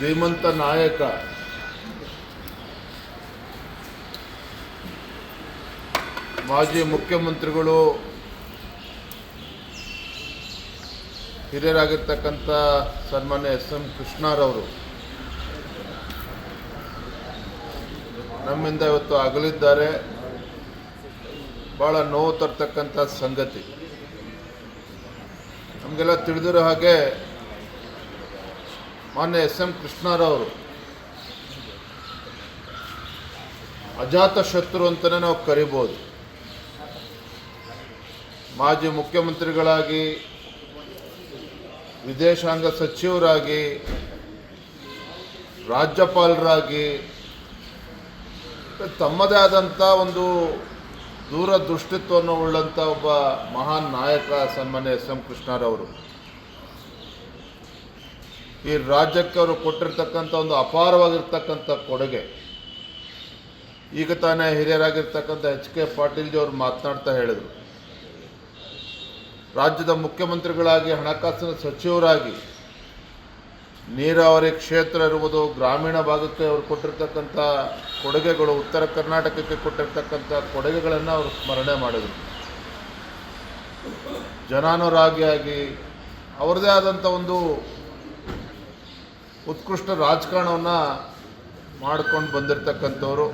ಧೀಮಂತ ನಾಯಕ. ಮಾಜಿ ಮುಖ್ಯಮಂತ್ರಿಗಳು ಹಿರಿಯರಾಗಿರ್ತಕ್ಕಂಥ ಸನ್ಮಾನ್ಯ ಎಸ್ ಎಂ ಕೃಷ್ಣರವರು. ನಮ್ಮಿಂದ ಇವತ್ತು ಅಗಲಿದ್ದಾರೆ. ಭಾಳ ನೋವು ತರ್ತಕ್ಕಂಥ ಸಂಗತಿ. ನಮಗೆಲ್ಲ ತಿಳಿದಿರೋ ಹಾಗೆ ಮಾನ್ಯ ಎಸ್ ಎಂ ಕೃಷ್ಣರವರು. ಅಜಾತ ಶತ್ರು ಅಂತಲೇ ನಾವು ಕರಿಬೋದು. ಮಾಜಿ ಮುಖ್ಯಮಂತ್ರಿಗಳಾಗಿ, ವಿದೇಶಾಂಗ ಸಚಿವರಾಗಿ, ರಾಜ್ಯಪಾಲರಾಗಿ, ತಮ್ಮದೇ ಆದಂಥ ಒಂದು ದೂರದೃಷ್ಟಿತ್ವವನ್ನು ಉಳ್ಳಂಥ ಒಬ್ಬ ಮಹಾನ್ ನಾಯಕ ಸನ್ಮಾನ್ಯ ಎಸ್ ಎಂ ಕೃಷ್ಣರವರು. ಈ ರಾಜ್ಯಕ್ಕೆ ಅವರು ಕೊಟ್ಟಿರ್ತಕ್ಕಂಥ ಒಂದು ಅಪಾರವಾಗಿರ್ತಕ್ಕಂಥ ಕೊಡುಗೆ. ಈಗ ತಾನೇ ಹಿರಿಯರಾಗಿರ್ತಕ್ಕಂಥ ಎಚ್ ಕೆ ಪಾಟೀಲ್ಜಿ ಅವರು ಮಾತನಾಡ್ತಾ ಹೇಳಿದರು. ರಾಜ್ಯದ ಮುಖ್ಯಮಂತ್ರಿಗಳಾಗಿ, ಹಣಕಾಸಿನ ಸಚಿವರಾಗಿ, ನೀರಾವರಿ ಕ್ಷೇತ್ರ ಇರುವುದು ಗ್ರಾಮೀಣ ಭಾಗಕ್ಕೆ ಅವರು ಕೊಟ್ಟಿರ್ತಕ್ಕಂಥ ಕೊಡುಗೆಗಳು, ಉತ್ತರ ಕರ್ನಾಟಕಕ್ಕೆ ಕೊಟ್ಟಿರ್ತಕ್ಕಂಥ ಕೊಡುಗೆಗಳನ್ನು ಅವರು ಸ್ಮರಣೆ ಮಾಡಿದರು. ಜನಾನುರಾಗಿಯಾಗಿ ಅವರದೇ ಆದಂಥ ಒಂದು ಉತ್ಕೃಷ್ಟ ರಾಜಕಾರಣವನ್ನು ಮಾಡ್ಕೊಂಡು ಬಂದಿರತಕ್ಕಂಥವ್ರು.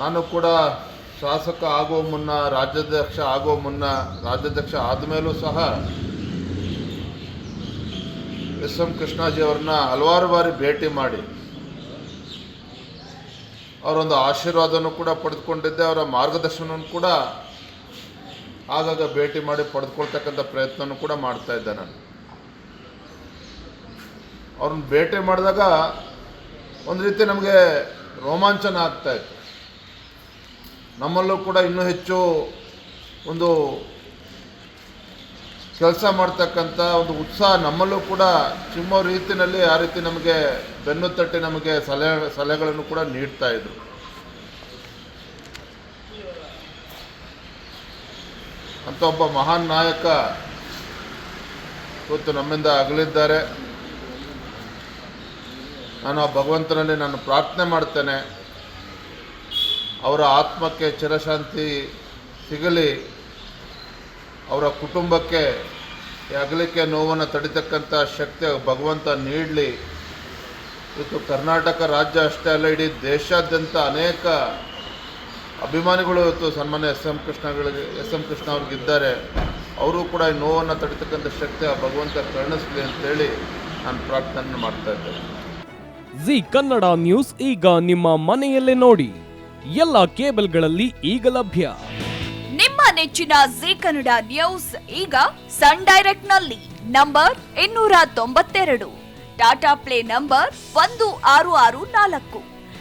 ನಾನು ಕೂಡ ಶಾಸಕ ಆಗೋ ಮುನ್ನ, ರಾಜ್ಯಾಧ್ಯಕ್ಷ ಆಗೋ ಮುನ್ನ, ರಾಜ್ಯಾಧ್ಯಕ್ಷ ಆದಮೇಲೂ ಸಹ ಎಸ್ ಎಂ ಕೃಷ್ಣಾಜಿ ಅವ್ರನ್ನ ಹಲವಾರು ಬಾರಿ ಭೇಟಿ ಮಾಡಿ, ಅವರೊಂದು ಆಶೀರ್ವಾದನೂ ಕೂಡ ಪಡೆದುಕೊಂಡಿದ್ದೆ, ಅವರ ಮಾರ್ಗದರ್ಶನವನ್ನು ಕೂಡ ಆಗಾಗ ಭೇಟಿ ಮಾಡಿ ಪಡೆದುಕೊಳ್ತಕ್ಕಂಥ ಪ್ರಯತ್ನನೂ ಕೂಡ ಮಾಡ್ತಾ ಇದ್ದೆ ನಾನು. ಅವ್ರನ್ನ ಭೇಟಿ ಮಾಡಿದಾಗ ಒಂದು ರೀತಿ ನಮಗೆ ರೋಮಾಂಚನ ಆಗ್ತಾ ಇತ್ತು. ನಮ್ಮಲ್ಲೂ ಕೂಡ ಇನ್ನೂ ಹೆಚ್ಚು ಒಂದು ಕೆಲಸ ಮಾಡ್ತಕ್ಕಂಥ ಒಂದು ಉತ್ಸಾಹ ನಮ್ಮಲ್ಲೂ ಕೂಡ ಚಿಮ್ಮೋ ರೀತಿಯಲ್ಲಿ ಆ ರೀತಿ ನಮಗೆ ಬೆನ್ನು ತಟ್ಟಿ ನಮಗೆ ಸಲಹೆ ಸಲಹೆಗಳನ್ನು ಕೂಡ ನೀಡ್ತಾ ಅಂತ ಒಬ್ಬ ಮಹಾನ್ ನಾಯಕ ಇವತ್ತು ನಮ್ಮಿಂದ ಅಗಲಿದ್ದಾರೆ. ನಾನು ಆ ಭಗವಂತನಲ್ಲಿ ನಾನು ಪ್ರಾರ್ಥನೆ ಮಾಡ್ತೇನೆ. ಅವರ ಆತ್ಮಕ್ಕೆ ಚಿರಶಾಂತಿ ಸಿಗಲಿ. ಅವರ ಕುಟುಂಬಕ್ಕೆ ಅಗಲಿಕೆ ನೋವನ್ನು ತಡಿತಕ್ಕಂಥ ಶಕ್ತಿ ಭಗವಂತ ನೀಡಲಿ. ಇವತ್ತು ಕರ್ನಾಟಕ ರಾಜ್ಯ ಅಷ್ಟೇ ಅಲ್ಲ, ಇಡೀ ದೇಶಾದ್ಯಂತ ಅನೇಕ ಅಭಿಮಾನಿಗಳು ಇವತ್ತು ಸನ್ಮಾನ್ಯ ಎಸ್ ಎಂ ಕೃಷ್ಣಗಳಿಗೆ ಎಸ್ ಎಂ ಕೃಷ್ಣ ಅವ್ರಿಗಿದ್ದಾರೆ ಅವರು ಕೂಡ ಈ ನೋವನ್ನು ತಡಿತಕ್ಕಂಥ ಶಕ್ತಿ ಆ ಭಗವಂತ ಕರುಣಿಸ್ಲಿ ಅಂತೇಳಿ ನಾನು ಪ್ರಾರ್ಥನೆ ಮಾಡ್ತಾ ಇದ್ದೇನೆ. ಜಿ ಕನ್ನಡ ನ್ಯೂಸ್ ಈಗ ನಿಮ್ಮ ಮನೆಯಲ್ಲೇ ನೋಡಿ ಎಲ್ಲ ಕೇಬಲ್ಗಳಲ್ಲಿ ಈಗ ಲಭ್ಯ. ನಿಮ್ಮ ನೆಚ್ಚಿನ ಜಿ ಕನ್ನಡ ನ್ಯೂಸ್ ಈಗ ಸನ್ ಡೈರೆಕ್ಟ್ನಲ್ಲಿ ನಂಬರ್ ಇನ್ನೂರ ತೊಂಬತ್ತೆರಡು. ಟಾಟಾ ಪ್ಲೇ ನಂಬರ್ ಒಂದು ಆರು ಆರು ನಾಲ್ಕು.